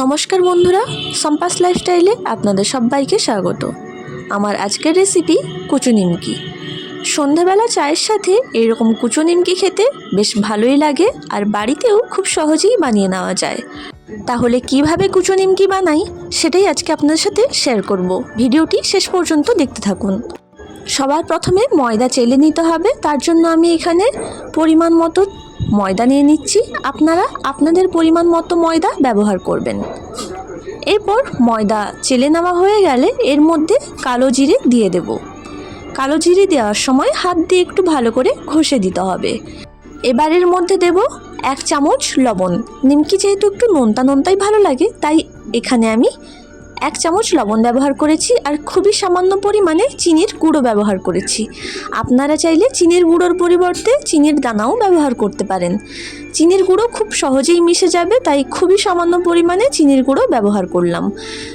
নমস্কার বন্ধুরা, সম্পাস লাইফস্টাইলে আপনাদের সবাইকে স্বাগত। আমার আজকের রেসিপি কুচু নিমকি। সন্ধেবেলা চায়ের সাথে এইরকম কুচো নিমকি খেতে বেশ ভালোই লাগে আর বাড়িতেও খুব সহজেই বানিয়ে নেওয়া যায়। তাহলে কীভাবে কুচো নিমকি বানাই সেটাই আজকে আপনাদের সাথে শেয়ার করব। ভিডিওটি শেষ পর্যন্ত দেখতে থাকুন। সবার প্রথমে ময়দা চেলে নিতে হবে, তার জন্য আমি এখানে পরিমাণ মতো ময়দা নিয়ে নিচ্ছি। আপনারা আপনাদের পরিমাণ মতো ময়দা ব্যবহার করবেন। এরপর ময়দা চেলে নেওয়া হয়ে গেলে এর মধ্যে কালো জিরে দিয়ে দেব। কালো জিরে দেওয়ার সময় হাত দিয়ে একটু ভালো করে ঘষে দিতে হবে। এবারের মধ্যে দেব এক চামচ লবণ। নিমকি যেহেতু একটু নোনতা নোনতাই ভালো লাগে, তাই এখানে আমি এক চামচ লবণ ব্যবহার করেছি আর খুবই সামান্য পরিমাণে চিনির গুঁড়ো ব্যবহার করেছি। আপনারা চাইলে চিনির গুঁড়োর পরিবর্তে চিনির দানাও ব্যবহার করতে পারেন। চিনির গুঁড়ো খুব সহজেই মিশে যাবে, তাই খুবই সামান্য পরিমাণে চিনির গুঁড়ো ব্যবহার করলাম।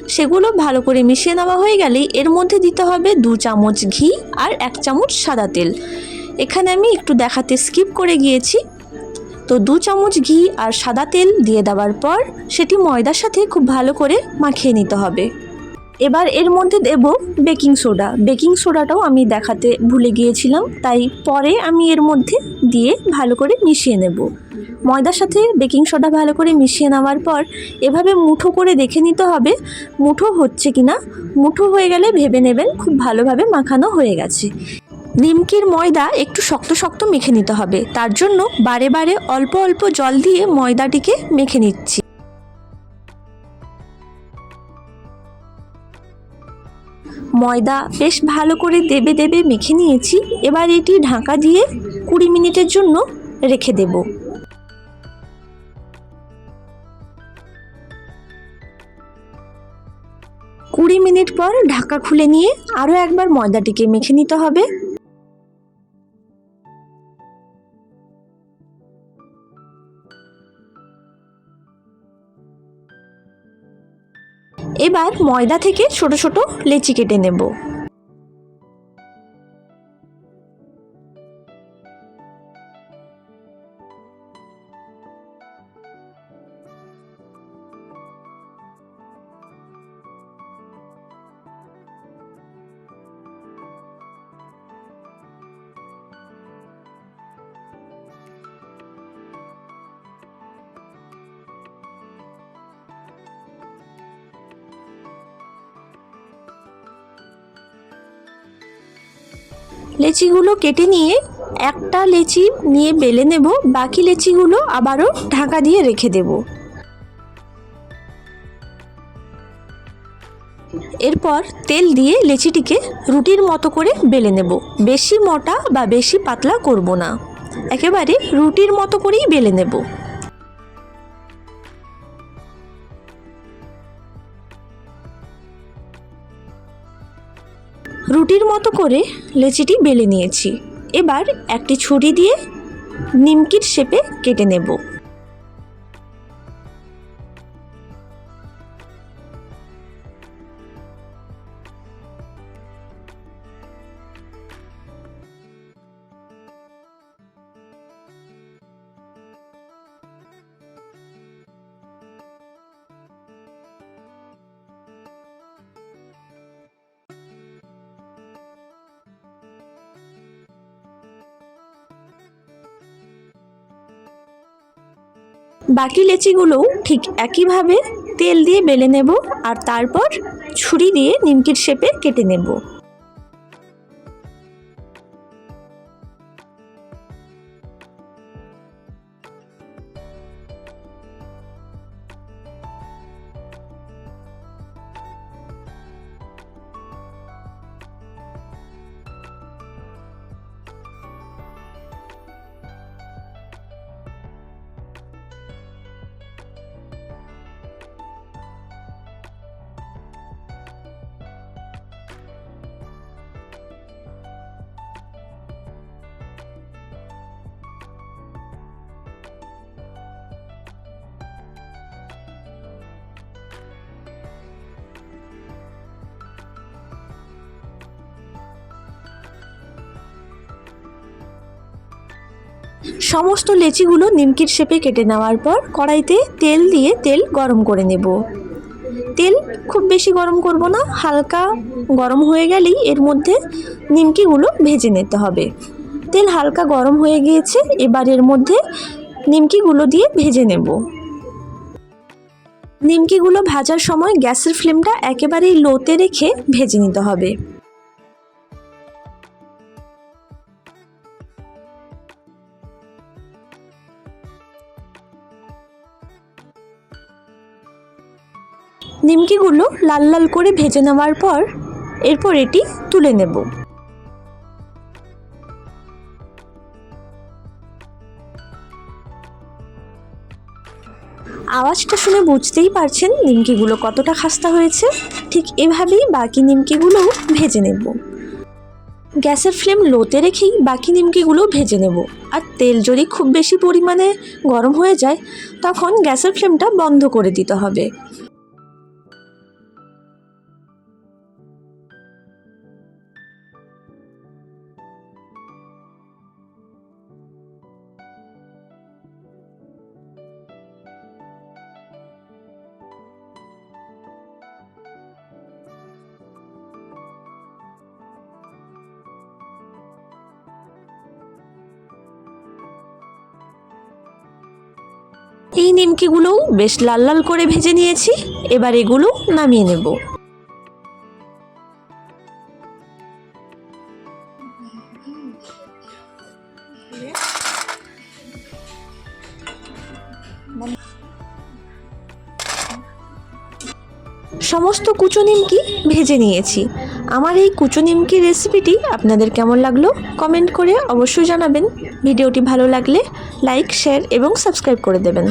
সেগুলো ভালো করে মিশিয়ে নেওয়া হয়ে গেলেই এর মধ্যে দিতে হবে দু চামচ ঘি আর এক চামচ সাদা তেল। এখানে আমি একটু দেখাতে স্কিপ করে গিয়েছি। তো দু চামচ ঘি আর সাদা তেল দিয়ে দেওয়ার পর সেটি ময়দার সাথে খুব ভালো করে মাখিয়ে নিতে হবে। এবার এর মধ্যে দেব বেকিং সোডা। বেকিং সোডাটাও আমি দেখাতে ভুলে গিয়েছিলাম, তাই পরে আমি এর মধ্যে দিয়ে ভালো করে মিশিয়ে নেব। ময়দার সাথে বেকিং সোডা ভালো করে মিশিয়ে নেওয়ার পর এভাবে মুঠো করে দেখে নিতে হবে, মুঠো হচ্ছে কি না মুঠো হয়ে গেলে ভেবে নেবেন, খুব ভালোভাবে মাখানো হয়ে গেছে। নিমকির ময়দা একটু শক্ত শক্ত মেখে নিতে হবে। তার জন্য বারে বারে অল্প অল্প জল দিয়ে ময়দাটিকে মেখে নিচ্ছি। ময়দা বেশ ভালো করে দেবে দেবে মেখে নিয়েছি। এবার এটি ঢাকা দিয়ে কুড়ি মিনিটের জন্য রেখে দেব। কুড়ি মিনিট পর ঢাকা খুলে নিয়ে আরও একবার ময়দাটিকে মেখে নিতে হবে। এবার ময়দা থেকে ছোট ছোট লেচি কেটে নেব। লেচিগুলো কেটে নিয়ে একটা লেচি নিয়ে বেলে নেব, বাকি লেচিগুলো আবারও ঢাকা দিয়ে রেখে দেব। এরপর তেল দিয়ে লেচিটিকে রুটির মতো করে বেলে নেব। বেশি মোটা বা বেশি পাতলা করব না। একেবারে রুটির মতো করেই বেলে নেব। রুটির মতো করে লেচিটি বেলে নিয়েছি। এবার একটি ছুরি দিয়ে নিমকির শেপে কেটে নেব। বাকি লেচিগুলোও ঠিক একইভাবে তেল দিয়ে বেলে নেব আর তারপর ছুরি দিয়ে নিমকির শেপে কেটে নেব। সমস্ত লেচিগুলো নিমকির শেপে কেটে নেওয়ার পর কড়াইতে তেল দিয়ে তেল গরম করে নেব। তেল খুব বেশি গরম করব না, হালকা গরম হয়ে গেলেই এর মধ্যে নিমকিগুলো ভেজে নিতে হবে। তেল হালকা গরম হয়ে গিয়েছে, এবার এর মধ্যে নিমকিগুলো দিয়ে ভেজে নেব। নিমকিগুলো ভাজার সময় গ্যাসের ফ্লেমটা একেবারেই লোতে রেখে ভেজে নিতে হবে। নিমকিগুলো লাল লাল করে ভেজে নেওয়ার পর এরপর এটি তুলে নেব। আওয়াজটা শুনে বুঝতেই পারছেন নিমকিগুলো কতটা খাস্তা হয়েছে। ঠিক এভাবেই বাকি নিমকিগুলোও ভেজে নেব। গ্যাসের ফ্লেম লোতে রেখেই বাকি নিমকিগুলো ভেজে নেব। আর তেল যদি খুব বেশি পরিমাণে গরম হয়ে যায়, তখন গ্যাসের ফ্লেমটা বন্ধ করে দিতে হবে। এই নিমকিগুলোও বেশ লাল লাল করে ভেজে নিয়েছি। এবার এগুলো নামিয়ে নেব। সমস্ত কুচো নিমকি ভেজে নিয়েছি। আমার এই কুচো নিমকি রেসিপিটি আপনাদের কেমন লাগল কমেন্ট করে অবশ্যই জানাবেন। ভিডিওটি ভালো লাগলে লাইক শেয়ার এবং সাবস্ক্রাইব করে দেবেন।